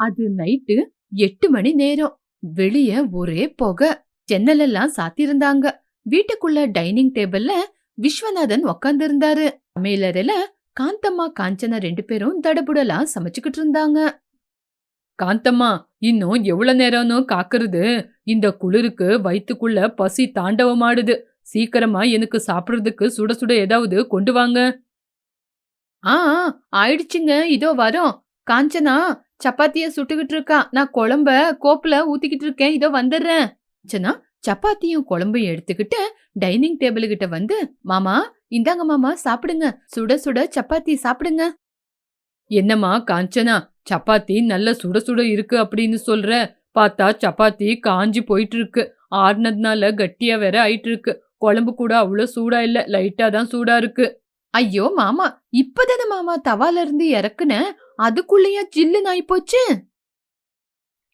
அது நைட்டு எட்டு மணி நேரம். வெளிய ஒரே புகை. ஜன்னலெல்லாம் சாத்தியிருந்தாங்க வீட்டுக்குள்ள டைனிங் டேபிள்ல விஸ்வநாதன் உக்காந்து இருந்தாரு சமையலறையில காந்தம்மா காஞ்சனா ரெண்டு பேரும் தடபுடலா சமைச்சுக்கிட்டு இருந்தாங்க. காந்தம்மா இன்னும் எவ்வளவு நேரம்னு காக்குறது? இந்த குளிருக்கு வயித்துக்குள்ள பசி தாண்டவமாடுது. சீக்கிரமா எனக்கு சாப்பிடுறதுக்கு சுட சுட ஏதாவது கொண்டு வாங்க. ஆ, ஆயிடுச்சுங்க. இதோ வரோம். காஞ்சனா சப்பாத்திய சுட்டுக்கிட்டு இருக்கான் நான் குழம்ப கோப்புல ஊத்திக்கிட்டு இருக்கேன். இதோ வந்துடுறேன். காஞ்சனா சப்பாத்தியும் குழம்பையும் எடுத்துக்கிட்டு டைனிங் டேபிள் கிட்ட வந்து மாமா இந்தாங்க மாமா சாப்பிடுங்க. சுட சுட சப்பாத்தி சாப்பிடுங்க. என்னம்மா காஞ்சனா? சப்பாத்தி நல்ல சுட சுட இருக்கு அப்படின்னு சொல்ற. பார்த்தா சப்பாத்தி காஞ்சி போயிட்டு இருக்கு ஆறுனதுனால கட்டியா வேற ஆயிட்டு இருக்கு குழம்பு கூட அவ்வளோ சூடா இல்ல. லைட்டா தான் சூடா இருக்கு. ஐயோ மாமா இப்பதானே மாமா தவால இருந்து இறக்குன? அதுக்குள்ளேயா ஜில்லுன்னு ஆயிப்போச்சு.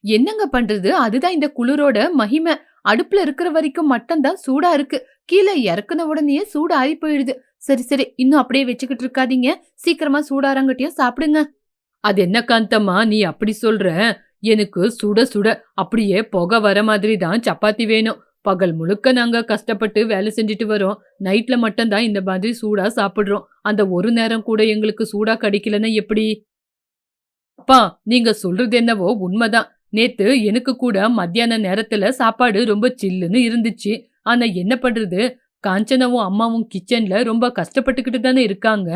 என்னங்க பண்றது? அதுதான் இந்த குளிரோட மகிமை. அடுப்புல இருக்கிற வரைக்கும் மட்டும் தான் சூடா இருக்கு. கீழே இறக்குன உடனே சூடு ஆறி போயிடுது சரி சரி இன்னும் அப்படியே வச்சுக்கிட்டு இருக்காதீங்க. சீக்கிரமா சூடாரங்கட்டியும் சாப்பிடுங்க. அது என்ன காந்தம்மா நீ அப்படி சொல்ற? எனக்கு சுட சுட அப்படியே புகை வர மாதிரி தான் சப்பாத்தி வேணும். பகல் முழுக்க நாங்க கஷ்டப்பட்டு வேலை செஞ்சுட்டு வரோம். நைட்ல மட்டும்தான் இந்த மாதிரி சூடா சாப்பிடுறோம். அந்த ஒரு நேரம் கூட எங்களுக்கு சூடா கிடைக்கலன்னா எப்படி? அப்பா நீங்க சொல்றது என்னவோ உண்மைதான். நேத்து எனக்கு கூட மத்தியான நேரத்துல சாப்பாடு ரொம்ப சில்லுன்னு இருந்துச்சு. ஆனா என்ன பண்றது? காஞ்சனாவும் அம்மாவும் கிச்சன்ல ரொம்ப கஷ்டப்பட்டுக்கிட்டு தானே இருக்காங்க.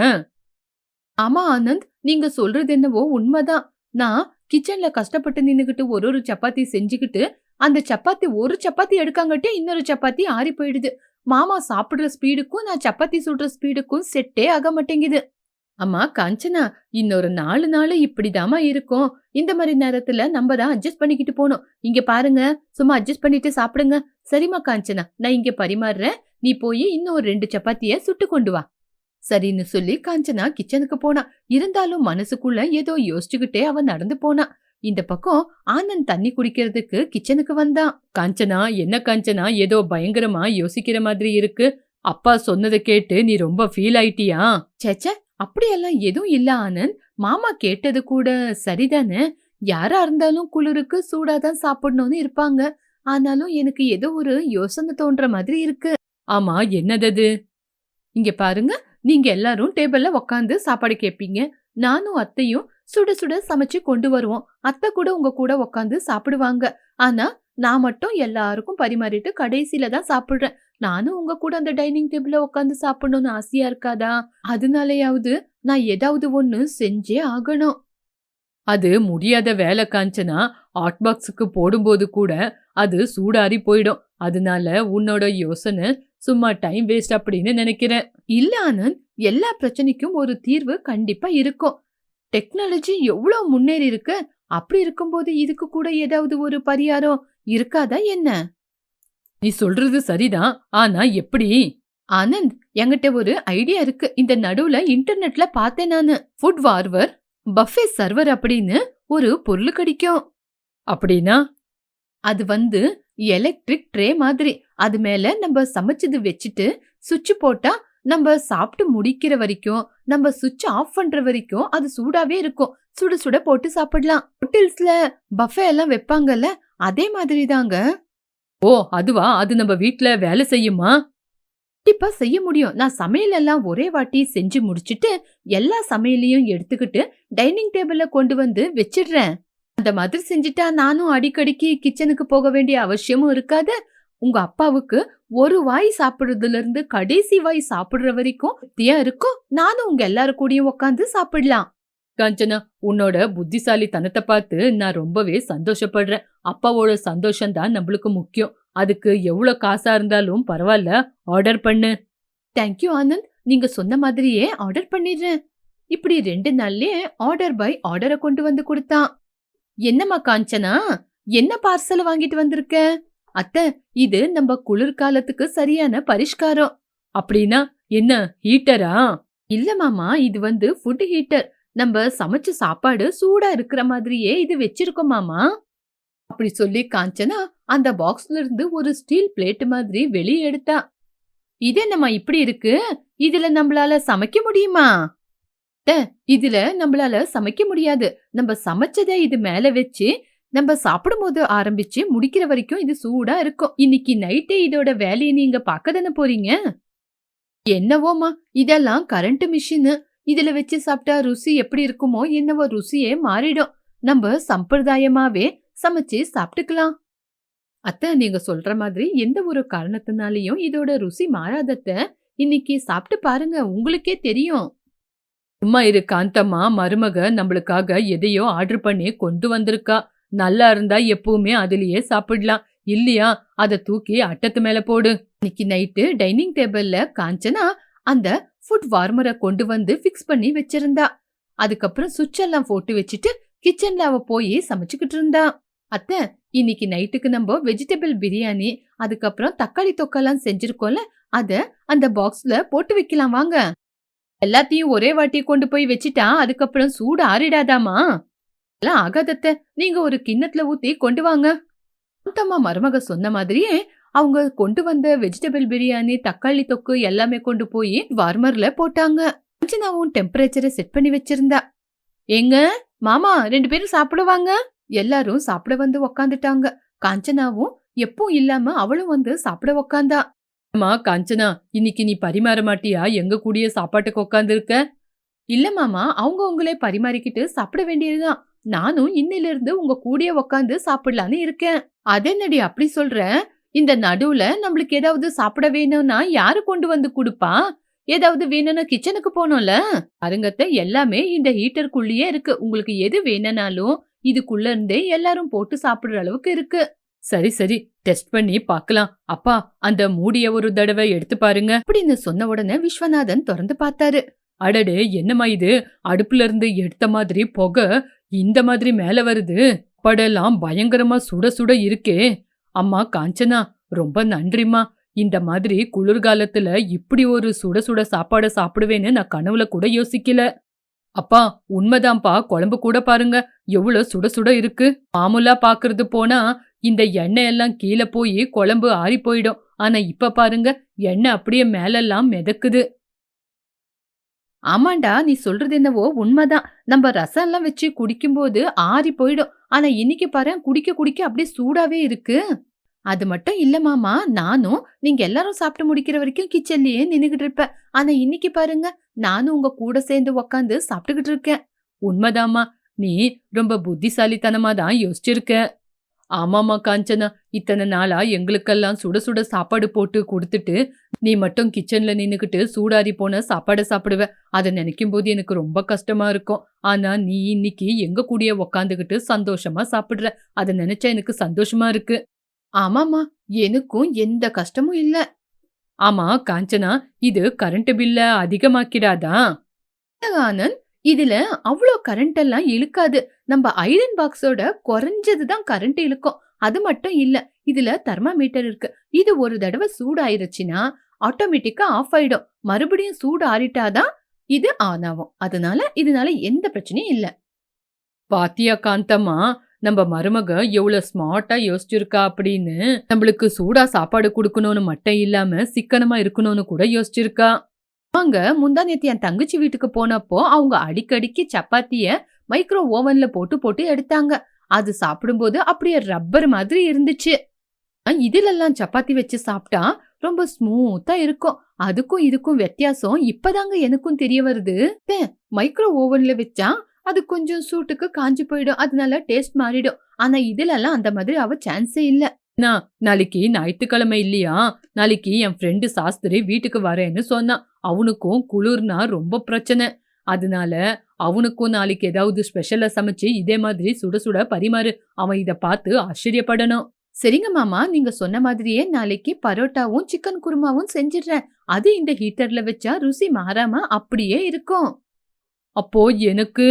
ஆமா ஆனந்த் நீங்க சொல்றது என்னவோ உண்மைதான். நான் கிச்சன்ல கஷ்டப்பட்டு நின்னுகிட்டு ஒரு ஒரு சப்பாத்தி செஞ்சுக்கிட்டு அந்த சப்பாத்தி ஒரு சப்பாத்தி எடுக்காங்கட்டே இன்னொரு சப்பாத்தி ஆறி போயிடுது. மாமா சாப்பிடுற ஸ்பீடுக்கும் நான் சப்பாத்தி சுடுற ஸ்பீடுக்கும் செட்டே ஆக மாட்டேங்குது. அம்மா காஞ்சனா இன்னொரு நாலு நாள் இப்படிதாம்மா இருக்கும். இந்த மாதிரி நேரத்துல நம்ம தான் அட்ஜஸ்ட் பண்ணிக்கிட்டு போகணும் இங்க பாருங்க சும்மா அட்ஜஸ்ட் பண்ணிட்டு சாப்பிடுங்க. சரிம்மா காஞ்சனா நான் இங்க பரிமாறுறேன். நீ போய் இன்னும் ஒரு ரெண்டு சப்பாத்திய சுட்டு கொண்டு வா. சரின்னு சொல்லி காஞ்சனா கிச்சனுக்கு போனா. இருந்தாலும் மனசுக்குள்ள ஏதோ யோசிச்சுக்கிட்டே அவன் நடந்து போனா. இந்த பக்கம் ஆனந்த் தண்ணி குடிக்கிறதுக்கு கிச்சனுக்கு வந்தான். காஞ்சனா என்ன காஞ்சனா ஏதோ பயங்கரமா யோசிக்கிற மாதிரி இருக்கு. அப்பா சொன்னதை கேட்டு நீ ரொம்ப ஃபீல் ஆயிட்டியா? சேச்சே அப்படியெல்லாம் எதுவும் இல்ல ஆனந்த் மாமா கேட்டது கூட சரிதானே? யாரா இருந்தாலும் குளிருக்கு சூடாதான் சாப்பிடணும்னு இருப்பாங்க. ஆனாலும் எனக்கு ஏதோ ஒரு யோசனை தோன்ற மாதிரி இருக்கு. ஆமா என்னதது இங்க பாருங்க நீங்க எல்லாரும் டேபிள்ல உக்காந்து சாப்பாடு கேட்பீங்க நானும் அத்தையும் சுட சுட சமைச்சு கொண்டு வருவோம். அத்தை கூட உங்க கூட உக்காந்து சாப்பிடுவாங்க. ஆனா நான் மட்டும் எல்லாருக்கும் பரிமாறிட்டு கடைசியில தான் சாப்பிடுறேன். நானும் உங்க கூட அந்த டைனிங் டேபிள்ல உட்காந்து சாப்பிடணும்னு ஆசையா இருக்காதா? அதனாலயாவது நான் ஏதாவது ஒண்ணு செஞ்சே ஆகணும். அது முடியாத வேலை காஞ்சனா ஹாட் பாக்ஸுக்கு போடும்போது கூட அது சூடாறி போயிடும். அதனால உன்னோட யோசனை சும்மா டைம் வேஸ்ட் அப்படின்னு நினைக்கிறேன். இல்ல ஆனந்த் எல்லா பிரச்சனைக்கும் ஒரு தீர்வு கண்டிப்பா இருக்கும். டெக்னாலஜி எவ்வளவு முன்னேறி இருக்கு அப்படி இருக்கும்போது இதுக்கு கூட ஏதாவது ஒரு பரிகாரம் இருக்காதா என்ன? நீ சொல்றது சரிதான். ஆனா எப்படி? ஆனந்த் என்கிட்ட ஒரு ஐடியா இருக்கு. இந்த நடுவுல இன்டர்நெட்ல பார்த்தேன் நானு. ஃபுட் வார்வர் பஃபே சர்வர் அப்படின்னு ஒரு பொருள் கிடைக்கும். அப்படின்னா? அது வந்து எலக்ட்ரிக் ட்ரே மாதிரி. அது மேல நம்ம சமைச்சது வச்சுட்டு சுவிட்ச் போட்டா நம்ம சாப்பிட்டு முடிக்கிற வரைக்கும் நம்ம சுவிட்ச் ஆஃப் பண்ற வரைக்கும் அது சூடாவே இருக்கும். சுட சுட போட்டு சாப்பிடலாம். ஹோட்டல்ஸ்ல பஃபே எல்லாம் வைப்பாங்கல்ல அதே மாதிரி தாங்க ஓ அதுவா? அது நம்ம வீட்ல வேலை செய்யுமா? கண்டிப்பா செய்ய முடியும். நான் சமையல் எல்லாம் ஒரே வாட்டி செஞ்சு முடிச்சிட்டு எல்லா சமையலையும் எடுத்துக்கிட்டு டைனிங் டேபிள்ல கொண்டு வந்து வச்சிடுறேன். அந்த மாதிரி செஞ்சுட்டா நானும் அடிக்கடிக்கு கிச்சனுக்கு போக வேண்டிய அவசியமும் இருக்காது. உங்க அப்பாவுக்கு ஒரு வாய் சாப்பிடுறதுல இருந்து கடைசி வாய் சாப்பிடுற வரைக்கும் திருப்தியா இருக்கும் நானும் உங்க எல்லாரும் கூடயும் உட்காந்து சாப்பிடலாம். காஞ்சனா உன்னோட புத்திசாலித்தனத்தை பார்த்து நான் ரொம்பவே சந்தோஷப்படுறேன். அப்பாவோட சந்தோஷம் தான் நம்மளுக்கு முக்கியம். அதுக்கு எவ்வளவு காசா இருந்தாலும் பரவாயில்ல ஆர்டர் பண்ணு. Thank you Anand. நீங்க சொன்ன மாதிரியே ஆர்டர் பண்ணிடுறேன். இப்படி ரெண்டு நாள்லயே ஆர்டர் பை ஆர்டரை கொண்டு வந்து கொடுத்தான். என்னம்மா காஞ்சனா என்ன பார்சல் வாங்கிட்டு வந்திருக்க? அத்த இது நம்ம குளிர்காலத்துக்கு சரியான பரிஷ்காரம். அப்படின்னா என்ன ஹீட்டரா இல்ல மாமா இது வந்து ஃபுட் ஹீட்டர் நம்ம சமைச்ச சாப்பாடு சூடா இருக்கிற மாதிரியே இது வச்சிருக்கோமாமா அப்படி சொல்லி காஞ்சனா அந்த பாக்ஸ்ல இருந்து ஒரு ஸ்டீல் பிளேட் மாதிரி வெளியே எடுத்தா. இது என்னம்மா இப்படி இருக்கு? இதுல நம்மளால சமைக்க முடியுமா? இதுல நம்மளால சமைக்க முடியாது. நம்ம சமைச்சதை இது மேல வச்சு நம்ம சாப்பிடும் போது ஆரம்பிச்சு முடிக்கிற வரைக்கும் இது சூடா இருக்கும். இன்னைக்கு நைட்டே இதோட வேலையை நீங்க பார்க்க தானே போறீங்க? என்னவோமா இதெல்லாம் கரண்ட் மிஷின். இதுல வச்சு சாப்பிட்டா ருசி எப்படி இருக்குமோ என்னவோ ருசியே மாறிடும். நம்ம சம்பிரதாயமாவே சமைச்சு சாப்பிட்டுக்கலாம். அத்தை நீங்க சொல்ற மாதிரி எந்த ஒரு காரணத்தினாலையும் இதோட ருசி மாறாதத்த இன்னைக்கு சாப்பிட்டு பாருங்க உங்களுக்கே தெரியும். சும்மா இரு காந்தம்மா மருமக நம்மளுக்காக எதையோ ஆர்டர் பண்ணி கொண்டு வந்திருக்கா. நல்லா இருந்தா எப்பவுமே அதுலயே சாப்பிடலாம். இல்லையா அதை தூக்கி அட்டத்து மேல போடு. இன்னைக்கு நைட்டு டைனிங் டேபிள்ல காஞ்சனா அந்த ஃபுட் வார்மரை கொண்டு வந்து ஃபிக்ஸ் பண்ணி வச்சிருந்தா. அதுக்கப்புறம் சுவிட்ச் எல்லாம் போட்டு வச்சுட்டு கிச்சன்ல அவ போய் சமைச்சுக்கிட்டு இருந்தா. அத்தை இன்னைக்கு நைட்டுக்கு நம்ம வெஜிடபிள் பிரியாணி அதுக்கப்புறம் தக்காளி தொக்கெல்லாம் செஞ்சிருக்கோம்ல அத அந்த பாக்ஸ்ல போட்டு வைக்கலாம் வாங்க. எல்லாத்தையும் ஒரே வாட்டி கொண்டு போய் வச்சிட்டா அதுக்கப்புறம் சூடு ஆறிடாதாமா? எல்லாம் ஆகாதத்த நீங்க ஒரு கிண்ணத்துல ஊத்தி கொண்டு வாங்க. அந்தம்மா மருமக சொன்ன மாதிரியே அவங்க கொண்டு வந்த வெஜிடபிள் பிரியாணி தக்காளி தொக்கு எல்லாமே கொண்டு போய் வார்மர்ல போட்டாங்க. அஞ்சனாவும் டெம்பரேச்சரை செட் பண்ணி வச்சிருந்தா. ஏங்க மாமா ரெண்டு பேரும் சாப்பிடுவாங்க? எல்லாரும் சாப்பிட வந்து உக்காந்துட்டாங்க. காஞ்சனாவும் எப்பவும் இல்லாம அவளும் வந்து சாப்பிட உக்காந்தா. அம்மா காஞ்சனா இன்னைக்கு நீ பரிமாற மாட்டியா? எங்க கூடிய சாப்பாட்டுக்கு உக்காந்து இருக்க இல்ல மாமா அவங்க உங்களே பரிமாறிக்கிட்டு சாப்பிட வேண்டியதுதான். நானும் இன்னில இருந்து உங்க கூடிய உக்காந்து சாப்பிடலான்னு இருக்கேன். அதென்னடி அப்படி சொல்ற? இந்த நடுவுல நம்மளுக்கு ஏதாவது சாப்பிட வேணும்னா யாரு கொண்டு வந்து கொடுப்பா? ஏதாவது வேணும்னா கிச்சனுக்கு போனோம்ல அருங்கத்தை எல்லாமே இந்த ஹீட்டருக்குள்ளேயே இருக்கு. உங்களுக்கு எது வேணும்னாலும் இதுக்குள்ள இருந்தே எல்லாரும் போட்டு சாப்பிடுற அளவுக்கு இருக்கு. சரி சரி. டெஸ்ட் பண்ணி பார்க்கலாம். அப்பா அந்த மூடிய ஒரு தடவை எடுத்து பாருங்க. அப்படின்னு சொன்ன உடனே விஸ்வநாதன் திறந்து பார்த்தாரு. அடடே என்னம்மா இது? அடுப்புல இருந்து எடுத்த மாதிரி புகை இந்த மாதிரி மேல வருது. படெல்லாம் பயங்கரமா சுட சுட இருக்கே. அம்மா காஞ்சனா ரொம்ப நன்றிம்மா. இந்த மாதிரி குளிர்காலத்துல இப்படி ஒரு சுட சுட சாப்பாடை சாப்பிடுவேன்னு நான் கனவுல கூட யோசிக்கல. அப்பா உண்மைதான்ப்பா. குழம்பு கூட பாருங்க. எவ்வளவு சுட சுட இருக்கு. மாமூலா பாக்குறது போனா இந்த எண்ணெய் எல்லாம் கீழே போய் குழம்பு ஆறி போயிடும். ஆனா இப்ப பாருங்க எண்ணெய் அப்படியே மேலெல்லாம் மிதக்குது. ஆமாண்டா நீ சொல்றது என்னவோ உண்மைதான். நம்ம ரசம் எல்லாம் வச்சு குடிக்கும்போது ஆறி போயிடும். ஆனா இன்னைக்கு பாரு குடிக்க குடிக்க அப்படியே சூடாவே இருக்கு. அது மட்டும் இல்ல மாமா நானும் நீங்க எல்லாரும் சாப்பிட்டு முடிக்கிற வரைக்கும் கிச்சன்லயே நின்னுகிட்டு இருப்பேன். ஆனா இன்னைக்கு பாருங்க நானும் உங்க கூட சேர்ந்து உக்காந்து சாப்பிட்டுக்கிட்டு இருக்கேன். உண்மைதாம்மா. நீ ரொம்ப புத்திசாலித்தனமா தான் யோசிச்சிருக்க. ஆமாமா காஞ்சனா இத்தனை நாளா எங்களுக்கெல்லாம் சுட சுட சாப்பாடு போட்டு கொடுத்துட்டு நீ மட்டும் கிச்சன்ல நின்னுக்கிட்டு சூடாரி போன சாப்பாடை சாப்பிடுவ. அதை நினைக்கும் போது எனக்கு ரொம்ப கஷ்டமா இருக்கும். ஆனா நீ இன்னைக்கு எங்க கூடயே உக்காந்துக்கிட்டு சந்தோஷமா சாப்பிடுற? அதை நினைச்சா எனக்கு சந்தோஷமா இருக்கு. ஆமாமா எனக்கும் எந்த கஷ்டமும் இல்ல. ஆமா காஞ்சனா இது கரண்ட் பில்ல அதிகமாக்கிடாதா? ஆனந்த் இதுல அவ்வளோ கரண்ட் எல்லாம் இழுக்காது. நம்ம ஐரன் பாக்ஸோட குறைஞ்சது தான் கரண்ட் இழுக்கும். அது மட்டும் இல்ல இதுல தெர்மாமீட்டர் இருக்கு. இது ஒரு தடவை சூடாயிருச்சுன்னா ஆட்டோமேட்டிக்கா ஆஃப் ஆயிடும். மறுபடியும் சூடு ஆறிட்டாதான் இது ஆன் ஆகும். அதனால இதனால எந்த பிரச்சனையும் இல்ல. பாத்தியா காந்தம்மா நம்ம மருமக எவ்வளவு ஸ்மார்ட்டா யோசிச்சிருக்கா அப்படின்னு நம்மளுக்கு சூடா சாப்பாடு கொடுக்கணும்னு மட்டும் இல்லாம சிக்கனமா இருக்கணும்னு கூட யோசிச்சிருக்கா. அவங்க முந்தா நேத்து என் தங்கச்சி வீட்டுக்கு போனப்போ அவங்க அடிக்கடிக்கு சப்பாத்திய மைக்ரோ ஓவன்ல போட்டு போட்டு எடுத்தாங்க. அது சாப்பிடும்போது அப்படியே ரப்பர் மாதிரி இருந்துச்சு. அஹ் இதுலெல்லாம் சப்பாத்தி வச்சு சாப்பிட்டா ரொம்ப ஸ்மூத்தா இருக்கும். அதுக்கும் இதுக்கும் வித்தியாசம் இப்பதாங்க எனக்கும் தெரிய வருது. மைக்ரோ ஓவன்ல வச்சா அது கொஞ்சம் சூட்டுக்கு காஞ்சு போயிடும். அதனால டேஸ்ட் மாறிடும். ஆனா இதுலலாம் அந்த மாதிரி அவ சான்ஸே இல்லை. நான் நாளைக்கு ஞாயிற்றுக்கிழமை இல்லையா? நாளைக்கு என் ஃப்ரெண்டு சாஸ்திரி வீட்டுக்கு வரேன்னு சொன்னான் அவனுக்கும் குளிர்னா ரொம்ப பிரச்சனை. அதனால அவனுக்கும் நாளைக்கு ஏதாவது ஸ்பெஷலா சமைச்சு இதே மாதிரி சுட சுட பரிமாறு. அவன் இத பார்த்து ஆச்சரியப்படணும். சரிங்க மாமா நீங்க சொன்ன மாதிரியே நாளைக்கு பரோட்டாவும் சிக்கன் குருமாவும் செஞ்சிடுறேன். அது இந்த ஹீட்டர்ல வச்சா ருசி மாறாம அப்படியே இருக்கும். அப்போ எனக்கு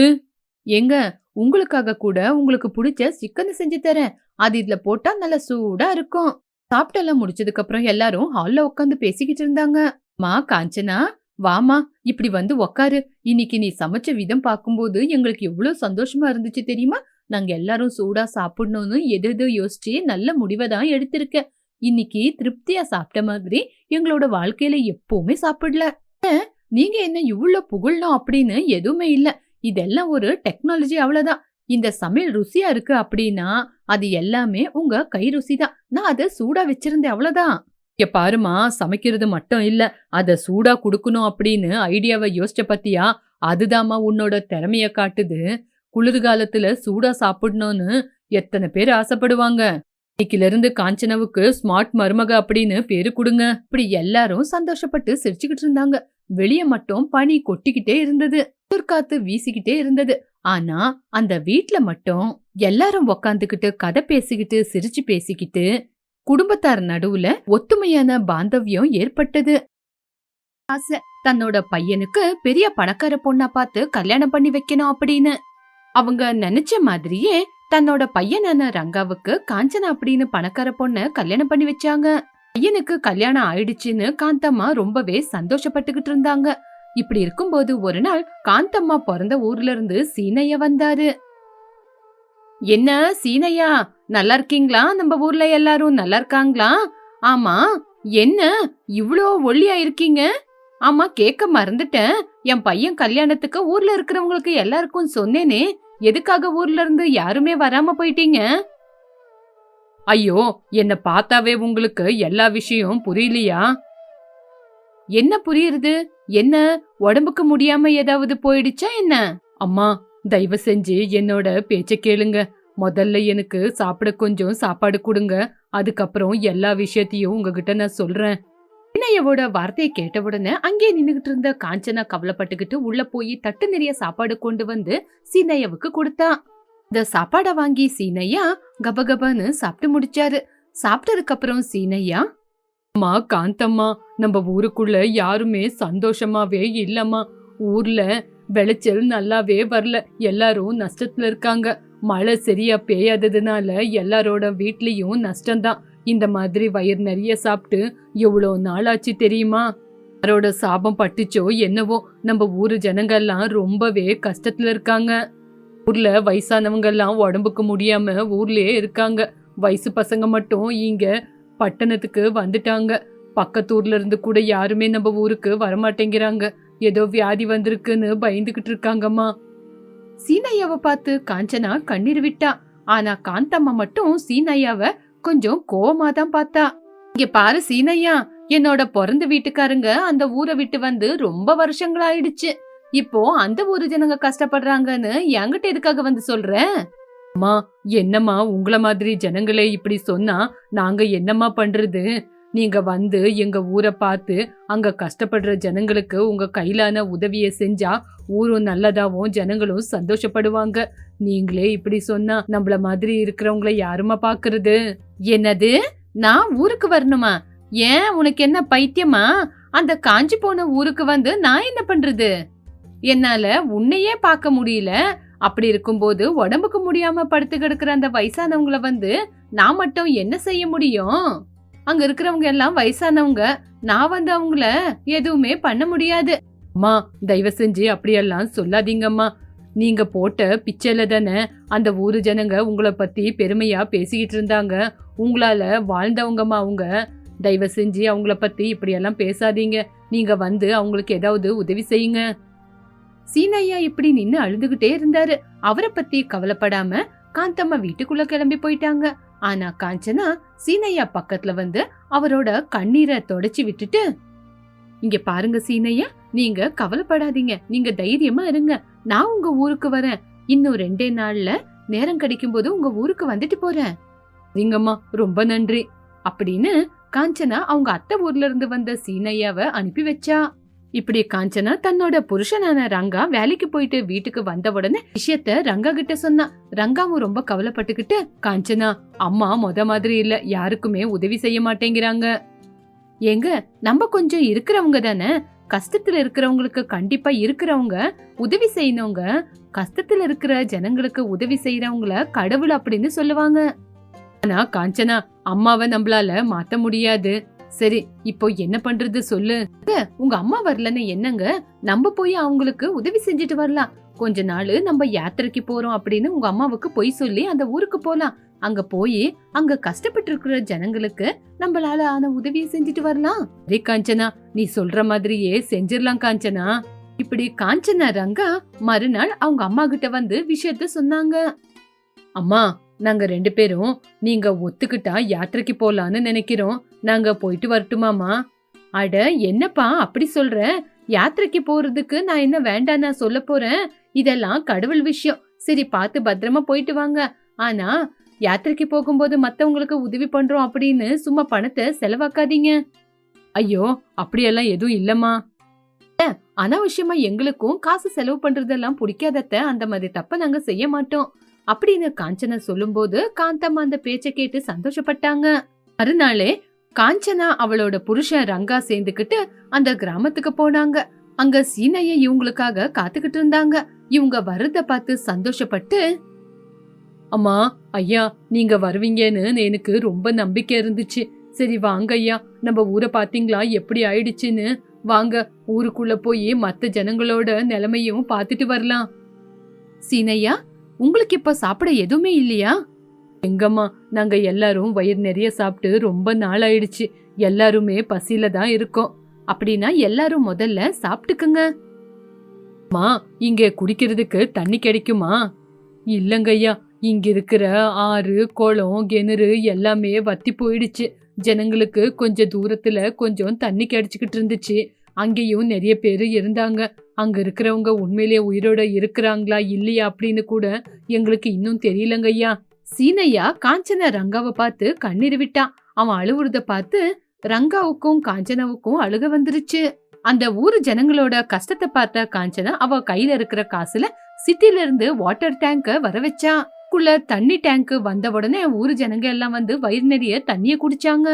எங்க உங்களுக்காக கூட உங்களுக்கு பிடிச்ச சிக்கன் செஞ்சு தரேன். அது இதுல போட்டா நல்லா சூடா இருக்கும். சாப்பிட்டெல்லாம் முடிச்சதுக்கு அப்புறம் எல்லாரும் ஹால்ல உட்காந்து பேசிக்கிட்டு இருந்தாங்க. மா காஞ்சனா வாமா இப்படி வந்து உக்காரு. இன்னைக்கு நீ சமைச்ச விதம் பார்க்கும்போது எங்களுக்கு எவ்வளவு சந்தோஷமா இருந்துச்சு தெரியுமா? நாங்க எல்லாரும் சூடா சாப்பிடணும்னு எது எதோ யோசிச்சு நல்ல முடிவை தான் எடுத்திருக்க. இன்னைக்கு திருப்தியா சாப்பிட்ட மாதிரி எங்களோட வாழ்க்கையில எப்பவுமே சாப்பிடல. நீங்க என்ன இவ்வளவு புகழணும் அப்படின்னு எதுவுமே இல்லை. இதெல்லாம் ஒரு டெக்னாலஜி அவ்வளவுதான். இந்த சமையல் ருசியா இருக்கு அப்படின்னா அது எல்லாமே உங்க கை ருசி தான். நான் அதை சூடா வச்சிருந்தேன் அவ்வளவுதான். இங்க பாருமா சமைக்கிறது மட்டும் இல்ல அத சூடா கொடுக்கணும் அப்படின்னு ஐடியாவை யோசிச்ச பத்தியா? அதுதாம்மா உன்னோட திறமைய காட்டுது. குளிர்காலத்துல சூடா சாப்பிடணும்னு எத்தனை பேர் ஆசைப்படுவாங்க? இன்னைக்குல இருந்து காஞ்சனவுக்கு ஸ்மார்ட் மருமக அப்படின்னு பேரு கொடுங்க. இப்படி எல்லாரும் சந்தோஷப்பட்டு சிரிச்சுக்கிட்டு இருந்தாங்க. வெளியே மட்டும் பனி கொட்டிக்கிட்டே இருந்தது. குளிர்காத்து வீசிக்கிட்டே இருந்தது. ஆனா அந்த வீட்ல மட்டும் எல்லாரும் உக்காந்துக்கிட்டு கதை பேசிக்கிட்டு சிரிச்சு பேசிக்கிட்டு குடும்பத்தார் நடுவுல ஒத்துமையான பாந்தவியம் ஏற்பட்டது. ஆசை தன்னோட பையனுக்கு பெரிய பணக்கார பொண்ணா பார்த்து கல்யாணம் பண்ணி வைக்கணும் அப்படின்னு. அவங்க நினைச்ச மாதிரியே தன்னோட பையனான ரங்காவுக்கு காஞ்சனா அப்படின்னு பணக்கார பொண்ண கல்யாணம் பண்ணி வச்சாங்க. பையனுக்கு கல்யாணம் ஆயிடுச்சுன்னு காந்தம்மா ரொம்பவே சந்தோஷப்பட்டுக்கிட்டு இருந்தாங்க. இப்படி இருக்கும்போது ஒரு நாள் காந்தம்மா பிறந்த ஊர்ல இருந்து சீனைய வந்தாரு. என்ன சீனையா நல்லா இருக்கீங்களா? நம்ம ஊர்ல எல்லாரும் நல்லா இருக்காங்களா? ஆமா என்ன இவ்ளோ ஒல்லியா இருக்கீங்க? ஆமா கேட்க மறந்துட்டேன். என் பையன் கல்யாணத்துக்கு ஊர்ல இருக்கிறவங்களுக்கு எல்லாருக்கும் சொன்னேனே. எதுக்காக ஊர்ல இருந்து யாருமே வராம போயிட்டீங்க? ஐயோ என்ன பார்த்தாவே உங்களுக்கு எல்லா விஷயம் புரியலையா? என்ன புரியுறது? என்ன? உடம்புக்கு முடியாம ஏதாவது போயிடுச்சா என்ன? அம்மா தயவு செஞ்சு என்னோட பேச்ச கேளுங்க. முதல்ல எனக்கு சாப்பிட கொஞ்சம் சாப்பாடு கொடுங்க. அதுக்கப்புறம் எல்லா விஷயத்தையும் உங்ககிட்ட நான் சொல்றேன். வினயோட வார்த்தையை கேட்ட உடனே அங்கே நின்றுகிட்டு இருந்த காஞ்சனா கவலைப்பட்டுக்கிட்டு உள்ள போய் தட்டு நிறைய சாப்பாடு கொண்டு வந்து சீனையாவுக்கு கொடுத்தா. இந்த சாப்பாடை வாங்கி சீனையா கபகபன்னு சாப்பிட்டு முடிச்சாரு. சாப்பிட்டதுக்கு அப்புறம் சீனையா அம்மா காந்தம்மா நம்ம ஊருக்குள்ள யாருமே சந்தோஷமாவே இல்லம்மா. ஊர்ல விளைச்சல் நல்லாவே வரல. எல்லாரும் நஷ்டத்துல இருக்காங்க. மழை சரியா பெய்யாததுனால எல்லாரோட வீட்லயும் நஷ்டம்தான். இந்த மாதிரி வயிறு நிறைய சாப்பிட்டு எவ்வளோ நாளாச்சு தெரியுமா? யாரோட சாபம் பட்டுச்சோ என்னவோ நம்ம ஊரு ஜனங்கள்லாம் ரொம்பவே கஷ்டத்துல இருக்காங்க. ஊர்ல வயசானவங்க எல்லாம் உடம்புக்கு முடியாம ஊர்லயே இருக்காங்க. வயசு பசங்க மட்டும் இங்க பட்டணத்துக்கு வந்துட்டாங்க. பக்கத்தூர்ல இருந்து கூட யாருமே நம்ம ஊருக்கு வரமாட்டேங்கிறாங்க. ஏதோ வியாதி வந்திருக்குன்னு பயந்துகிட்டு இருக்காங்கம்மா. சீனையாவை பார்த்து காஞ்சனா கண்ணீர் விட்டா. ஆனா காந்தம்மா மட்டும் சீனையாவை கொஞ்சம் கோவமா தான் பார்த்தா. இங்க பாரு சீனையா என்னோட பிறந்த வீட்டுக்காரங்க அந்த ஊரை விட்டு வந்து ரொம்ப வருஷங்களாயிடுச்சு. இப்போ அந்த ஊரு ஜனங்க கஷ்டப்படுறாங்கன்னு என்கிட்ட எதுக்காக வந்து சொல்றேன் அம்மா என்னம்மா உங்களை மாதிரி ஜனங்களே இப்படி சொன்னா நாங்க என்னம்மா பண்றது? நீங்க வந்து எங்க ஊரை பார்த்து அங்க கஷ்டப்படுற ஜனங்களுக்கு உங்க கையிலான உதவியை செஞ்சா ஊரும் நல்லதாவும் ஜனங்களும் சந்தோஷப்படுவாங்க. நீங்களே இப்படி சொன்னா நம்மள மாதிரி இருக்கிறவங்கள யாருமா பாக்குறது? என்னது? நான் ஊருக்கு வரணுமா? ஏன் உனக்கு என்ன பைத்தியமா? அந்த காஞ்சி போன ஊருக்கு வந்து நான் என்ன பண்றது? என்னால உன்னையே பார்க்க முடியல. அப்படி இருக்கும்போது உடம்புக்கு முடியாம படுத்து கிடக்குற அந்த வயசானவங்களை வந்து நான் மட்டும் என்ன செய்ய முடியும்? அங்க இருக்கிறவங்க எல்லாம் வயசானவங்க நான் வந்து அவங்கள எதுவுமே பண்ண முடியாது. அம்மா தயவு செஞ்சு அப்படியெல்லாம் சொல்லாதீங்கம்மா. நீங்க போட்ட பிச்சையில தானே அந்த ஊரு ஜனங்க உங்களை பத்தி பெருமையா பேசிக்கிட்டு இருந்தாங்க. உங்களால வாழ்ந்தவங்கம்மா அவங்க. தயவு செஞ்சு அவங்கள பத்தி இப்படியெல்லாம் பேசாதீங்க. நீங்க வந்து அவங்களுக்கு ஏதாவது உதவி செய்யுங்க. சீனையா இப்படி நின்னு அழுதுகிட்டே இருந்தாரு. அவரை பத்தி கவலைப்படாம காந்தம்மா வீட்டுக்குள்ள கிளம்பி போயிட்டாங்க. ஆனா காஞ்சனா சீனையா பக்கத்துல வந்து அவரோட கண்ணீரை தொடச்சி விட்டுட்டு இங்க பாருங்க சீனையா நீங்க கவலைப்படாதீங்க. நீங்க தைரியமா இருங்க. நான் உங்க ஊருக்கு வரேன். இன்னும் ரெண்டே நாள்ல நேரம் கிடைக்கும் போது உங்க ஊருக்கு வந்துட்டு போறேன். சரிங்கம்மா ரொம்ப நன்றி. அப்படின்னு காஞ்சனா அவங்க அத்தை ஊர்ல இருந்து வந்த சீனையாவை அனுப்பி வச்சா. இப்படி காஞ்சனா தன்னோட புருஷனான ரங்கா வேலைக்கு போயிட்டு வீட்டுக்கு வந்த உடனே விஷயத்த ரங்கா கிட்ட சொன்னா. ரங்காவும் ரொம்ப கவலைப்பட்டுக்கிட்டு காஞ்சனா அம்மா மொத மாதிரி இல்ல. யாருக்குமே உதவி செய்ய மாட்டேங்கிறாங்க. ஏங்க நம்ம கொஞ்சம் இருக்கிறவங்க தானே? கஷ்டத்துல இருக்கிறவங்களுக்கு கண்டிப்பா இருக்கிறவங்க உதவி செய்யணுங்க. கஷ்டத்துல இருக்கிற ஜனங்களுக்கு உதவி செய்யறவங்கள கடவுள் அப்படின்னு சொல்லுவாங்க. ஆனா காஞ்சனா அம்மாவை நம்மளால மாத்த முடியாது. சரி இப்போ என்ன பண்றது சொல்லு. உங்க அம்மா வரலன்னு என்னங்க? நம்ம போய் அவங்களுக்கு உதவி செஞ்சுட்டு வரலாம். கொஞ்ச நாள் நம்ம யாத்திரைக்கு போறோம் அப்படின்னு உங்க அம்மாவுக்கு பொய் சொல்லி அந்த ஊருக்கு போலாம். அங்க போய் அங்க கஷ்டப்பட்டு இருக்கிற ஜனங்களுக்கு நம்மளால ஆன உதவியை செஞ்சுட்டு வரலாம். ரே காஞ்சனா நீ சொல்ற மாதிரியே செஞ்சிடலாம் காஞ்சனா. இப்படி காஞ்சனா ரங்கா மறுநாள் அவங்க அம்மா கிட்ட வந்து விஷயத்த சொன்னாங்க. அம்மா நாங்க ரெண்டு பேரும் நீங்க ஒத்துக்கிட்டா யாத்திரைக்கு போலான்னு நினைக்கிறோம். நாங்க போயிட்டு வரட்டுமாமா அட என்னப்பா அப்படி சொல்ற? யாத்திரைக்கு போறதுக்கு நான் என்ன வேண்டாம் நான் சொல்ல போறேன்? இதெல்லாம் கடவுள் விஷயம். சரி பார்த்து பத்திரமா போயிட்டு வாங்க. ஆனா யாத்திரைக்கு போகும்போது மத்தவங்களுக்கு உதவி பண்றோம் அப்படின்னு சும்மா பணத்தை செலவாக்காதீங்க. ஐயோ அப்படியெல்லாம் எதுவும் இல்லம்மா. அனாவசியமா எங்களுக்கும் காசு செலவு பண்றதெல்லாம் பிடிக்காதத்த அந்த மாதிரி தப்ப நாங்க செய்ய மாட்டோம். அப்படின்னு காஞ்சனா சொல்லும்போது காந்தம்மா அந்த பேச்சை கேட்டு சந்தோஷப்பட்டாங்க. மறுநாளே காஞ்சனா அவளோட புருஷன் ரங்கா சேர்ந்துக்கிட்டு அந்த கிராமத்துக்கு போனாங்க. அங்க சீனைய இவங்களுக்காக காத்துக்கிட்டு இருந்தாங்க. இவங்க வர்றத பார்த்து சந்தோஷப்பட்டு அம்மா ஐயா நீங்க வருவீங்கன்னு எனக்கு ரொம்ப நம்பிக்கை இருந்துச்சு. சரி வாங்க ஐயா. நம்ம ஊரை பாத்தீங்களா எப்படி ஆயிடுச்சுன்னு. வாங்க ஊருக்குள்ள போய் மத்த ஜனங்களோட நிலைமையும் பார்த்துட்டு வரலாம். சீனையா உங்களுக்கு இப்ப சாப்பிட எதுவுமே இல்லையா? எங்கம்மா நாங்க எல்லாரும் வயிறு நிறைய சாப்பிட்டு ரொம்ப நாள் ஆயிடுச்சு எல்லாருமே பசியில தான் இருக்கோம். அப்படின்னா எல்லாரும் முதல்ல சாப்பிட்டுக்குங்க. மா இங்க குடிக்கிறதுக்கு தண்ணி கிடைக்குமா? இல்லங்கய்யா இங்க இருக்கிற ஆறு குளம் கிணறு எல்லாமே வத்தி போயிடுச்சு. ஜனங்களுக்கு கொஞ்சம் தூரத்துல கொஞ்சம் தண்ணி கிடைச்சிக்கிட்டு இருந்துச்சு. அங்கேயும் நிறைய பேர் இருந்தாங்க. அங்கே இருக்கிறவங்க உண்மையிலேயே உயிரோட இருக்கிறாங்களா இல்லையா அப்படின்னு கூட எங்களுக்கு இன்னும் தெரியலங்க ஐயா. சீனையா காஞ்சன ரங்காவை பார்த்து கண்ணீர் விட்டான் அவன் அழுவுறத பார்த்து ரங்காவுக்கும் காஞ்சனாவுக்கும் அழுக வந்துருச்சு. அந்த ஊர் ஜனங்களோட கஷ்டத்தை பார்த்த காஞ்சனா அவ கையில இருக்கிற காசுல சிட்டில இருந்து வாட்டர் டேங்க வர வச்சான் குள்ள தண்ணி டேங்க் வந்த உடனே ஊர் ஜனங்க எல்லாம் வந்து வயிறு நிறைய தண்ணிய குடிச்சாங்க.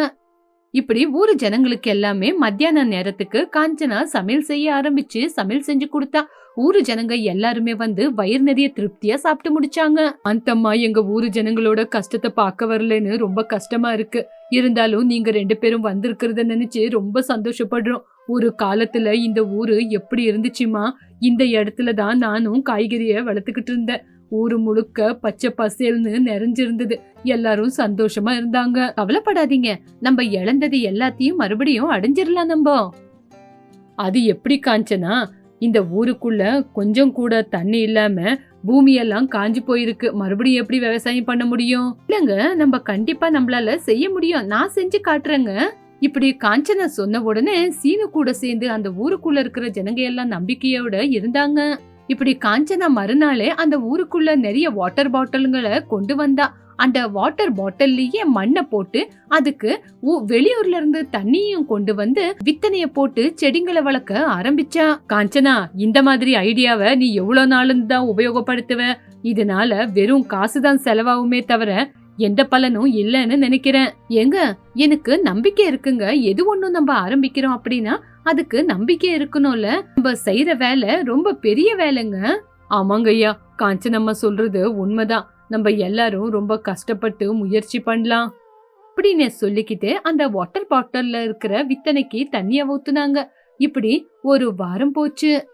இப்படி ஊரு ஜனங்களுக்கு எல்லாமே மத்தியான நேரத்துக்கு காஞ்சனா சமையல் செய்ய ஆரம்பிச்சு சமையல் செஞ்சு கொடுத்தா ஊரு ஜனங்க எல்லாருமே வந்து வயிறு நிறைய திருப்தியா சாப்பிட்டு முடிச்சாங்க. அந்தம்மா எங்க ஊரு ஜனங்களோட கஷ்டத்தை பார்க்க வரலன்னு ரொம்ப கஷ்டமா இருக்கு. இருந்தாலும் நீங்க ரெண்டு பேரும் வந்திருக்கிறத நினைச்சு ரொம்ப சந்தோஷப்படுறோம். ஒரு காலத்துல இந்த ஊரு எப்படி இருந்துச்சுமா? இந்த இடத்துல தான் நானும் காய்கறிய வளர்த்துக்கிட்டு இருந்தேன். ஊரு முழுக்க பச்சை பசேல்னு நிறைஞ்சிருந்தது. எல்லாரும் சந்தோஷமா இருந்தாங்க. கவலைப்படாதீங்க. நம்ம இழந்தது எல்லாத்தையும் மறுபடியும் அடைஞ்சிடலாம் நம்ம. அது எப்படி காஞ்சனா இந்த ஊருக்குள்ள கொஞ்சம் கூட தண்ணி இல்லாம பூமியெல்லாம் காஞ்சி போயிருக்கு. மறுபடியும் எப்படி விவசாயம் பண்ண முடியும்? இல்லங்க நம்ம கண்டிப்பா நம்மளால செய்ய முடியும். நான் செஞ்சு காட்டுறேங்க. இப்படி காஞ்சனா சொன்ன உடனே சீனு கூட சேர்ந்து அந்த ஊருக்குள்ள இருக்கிற ஜனங்க எல்லாம் நம்பிக்கையோட இருந்தாங்க. இப்படி காஞ்சனா மறுநாளே அந்த ஊருக்குள்ள நிறைய வாட்டர் பாட்டில்களை கொண்டு வந்தா. அந்த வாட்டர் பாட்டில்லயே மண்ணை போட்டு அதுக்கு வெளியூர்ல இருந்து தண்ணியும் கொண்டு வந்து வித்தனைய போட்டு செடிங்களை வளர்க்க ஆரம்பிச்சா காஞ்சனா இந்த மாதிரி ஐடியாவை நீ எவ்வளவு நாளும் தான் உபயோகப்படுத்துவ? இதனால வெறும் காசுதான் செலவாகுமே தவிர எந்த பலனும் இல்லைன்னு நினைக்கிறேன். ஏங்க எனக்கு நம்பிக்கை இருக்குங்க. எது ஒண்ணும் நம்ம ஆரம்பிக்கிறோம் அப்படின்னா அதுக்கு நம்பிக்கை இருக்கணும்ல. நம்ம செய்யற வேலை ரொம்ப பெரிய வேலைங்க. ஆமாங்க ஐயா காஞ்சனம்மா சொல்றது உண்மைதான். நம்ம எல்லாரும் ரொம்ப கஷ்டப்பட்டு முயற்சி பண்ணலாம். அப்படின்னு சொல்லிக்கிட்டு அந்த வாட்டர் பாட்டில்ல இருக்கிற வித்தனைக்கு தண்ணிய ஊத்துனாங்க. இப்படி ஒரு வாரம் போச்சு.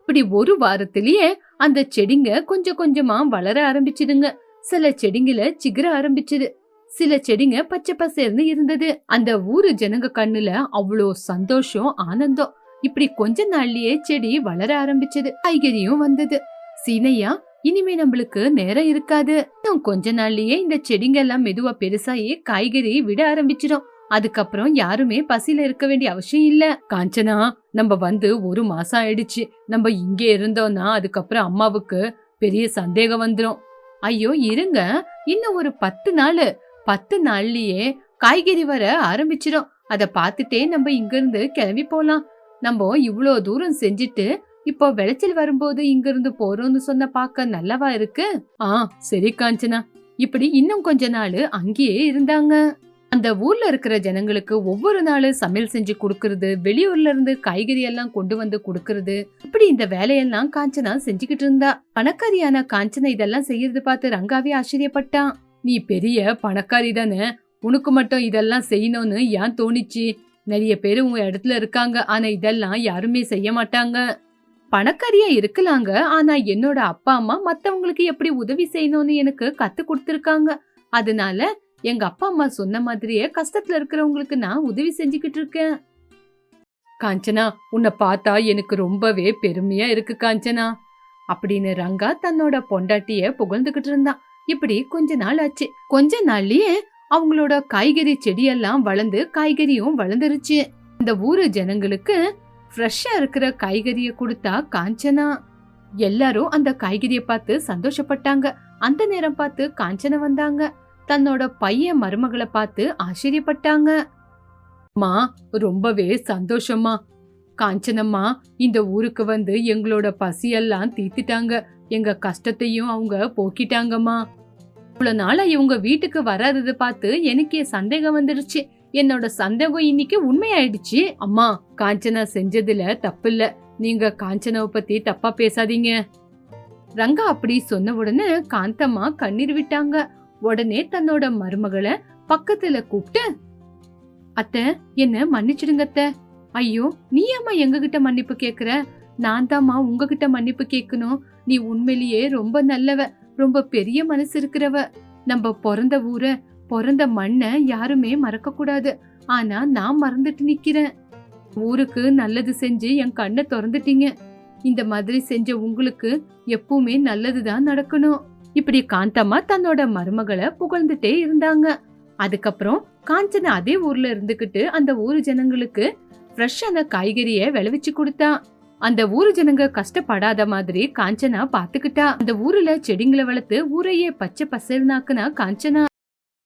இப்படி ஒரு வாரத்திலேயே அந்த செடிங்க கொஞ்சம் கொஞ்சமா வளர ஆரம்பிச்சுதுங்க. சில செடிங்கள சிகிர ஆரம்பிச்சது. சில செடிங்க பச்சை பசேர்னு இருந்தது. அந்த ஊரு ஜனங்க கண்ணுல அவ்வளோ சந்தோஷம் ஆனந்தம். இப்படி கொஞ்ச நாள்லயே செடி வளர ஆரம்பிச்சது. காய்கறியும் வந்தது. சீனையா இனிமே நம்மளுக்கு நேரம் இருக்காது. இன்னும் கொஞ்ச நாள்லயே இந்த செடிங்க எல்லாம் மெதுவா பெருசாயி காய்கறி விட ஆரம்பிச்சிடும். அதுக்கப்புறம் யாருமே பசியில இருக்க வேண்டிய அவசியம் இல்ல. காஞ்சனா நம்ம வந்து ஒரு மாசம் ஆயிடுச்சு. நம்ம இங்கே இருந்தோம்னா அதுக்கப்புறம் அம்மாவுக்கு பெரிய சந்தேகம் வந்துரும். ஐயோ இருங்க. இன்னும் ஒரு பத்து நாள். பத்து நாள்லயே காய்கறி வர ஆரம்பிச்சிடும் அத பார்த்துட்டே நம்ம இங்க இருந்து கிளம்பி போலாம். நம்ம இவ்ளோ தூரம் செஞ்சுட்டு இப்போ விளைச்சல் வரும்போது இங்கிருந்து போறோம்னு சொன்ன பார்க்க நல்லவா இருக்கு? ஆ சரி காஞ்சனா. இப்படி இன்னும் கொஞ்ச நாள் அங்கேயே இருந்தாங்க. அந்த ஊர்ல இருக்கிற ஜனங்களுக்கு ஒவ்வொரு நாள் சமையல் செஞ்சு கொடுக்கறது வெளியூர்ல இருந்து காய்கறி எல்லாம் கொண்டு வந்து கொடுக்கறது இப்படி இந்த வேலையெல்லாம் காஞ்சனா செஞ்சுக்கிட்டு இருந்தா. பணக்காரியான காஞ்சனா இதெல்லாம் செய்யறது பார்த்து ரங்காவே ஆச்சரியப்பட்டான் நீ பெரிய பணக்காரி தானே உனக்கு மட்டும் இதெல்லாம் செய்யணும்னு ஏன் தோணிச்சு? நிறைய பேர் உங்க இடத்துல இருக்காங்க ஆனா இதெல்லாம் யாருமே செய்ய மாட்டாங்க. பணக்காரியா இருக்கலாங்க. ஆனா என்னோட அப்பா அம்மா மத்தவங்களுக்கு எப்படி உதவி செய்யணும்னு எனக்கு கத்து கொடுத்துருக்காங்க. அதனால எங்க அப்பா அம்மா சொன்ன மாதிரியே கஷ்டத்துல இருக்கிறவங்களுக்கு நான் உதவி செஞ்சுக்கிட்டு இருக்கேன். காஞ்சனா உன்னை பார்த்தா எனக்கு ரொம்பவே பெருமையா இருக்கு காஞ்சனா. அப்படின்னு ரங்கா தன்னோட பொண்டாட்டிய புகழ்ந்துகிட்டு இருந்தான் இப்படி கொஞ்ச நாள் ஆச்சு. கொஞ்ச நாள்லயே அவங்களோட காய்கறி செடியெல்லாம் வளர்ந்து காய்கறியும் வளர்ந்துருச்சு. இந்த ஊரு ஜனங்களுக்கு ஃப்ரெஷ்ஷாக இருக்கிற காய்கறியை கொடுத்தா காஞ்சனா. எல்லாரும் அந்த காய்கறியை பார்த்து சந்தோஷப்பட்டாங்க. அந்த நேரம் பார்த்து காஞ்சனா வந்தாங்க. தன்னோட பையன் மருமகளை பார்த்து ஆச்சரியப்பட்டாங்க. மா ரொம்பவே சந்தோஷமா காஞ்சனம்மா இந்த ஊருக்கு வந்து எங்களோட பசியெல்லாம் தீர்த்துட்டாங்க. எங்க கஷ்டத்தையும் அவங்க போக்கிட்டாங்கம்மா. இவ்வளோ நாளா இவங்க வீட்டுக்கு வராதது பார்த்து எனக்கே சந்தேகம் வந்துடுச்சு என்னோட சந்தேகம் இன்னைக்கு உண்மையாயிடுச்சு. அம்மா காஞ்சனா செஞ்சதுல தப்பில்ல. நீங்க காஞ்சனாவை பத்தி தப்பா பேசாதீங்க. ரங்கா அப்படி சொன்ன உடனே காந்தம்மா கண்ணீர் விட்டாங்க. உடனே தன்னோட மருமகளை பக்கத்துல கூப்பிட்டு அத்தை என்ன மன்னிச்சிடுங்க அத்தை. ஐயோ நீ அம்மா எங்ககிட்ட மன்னிப்பு கேக்குற? நான் தாம்மா உங்ககிட்ட மன்னிப்பு கேட்கணும் நீ உண்மையிலேயே ரொம்ப நல்லவ ரொம்ப பெரிய மனசு இருக்கிறவ. நம்ம பிறந்த ஊரை பிறந்த மண்ணை யாருமே மறக்க கூடாது ஆனா நான் மறந்துட்டு நிக்கிறேன். ஊருக்கு நல்லது செஞ்சு என் கண்ணை திறந்துட்டீங்க. இந்த மாதிரி செஞ்ச உங்களுக்கு எப்பவுமே நல்லதுதான் நடக்கணும். இப்படி காந்தம்மா தன்னோட மருமகளை புகழ்ந்துட்டே இருந்தாங்க. அதுக்கப்புறம் காஞ்சனா அதே ஊர்ல இருந்துகிட்டு அந்த ஊர் ஜனங்களுக்கு ஃப்ரெஷ்ஷான காய்கறிய விளைவிச்சு கொடுத்தா. அந்த ஊரு ஜனங்க கஷ்டப்படாத மாதிரி காஞ்சனா பாத்துக்கிட்டா. அந்த ஊர்ல செடிங்களை வளர்த்து ஊரையே பச்சை பசேல்னாக்குனா காஞ்சனா.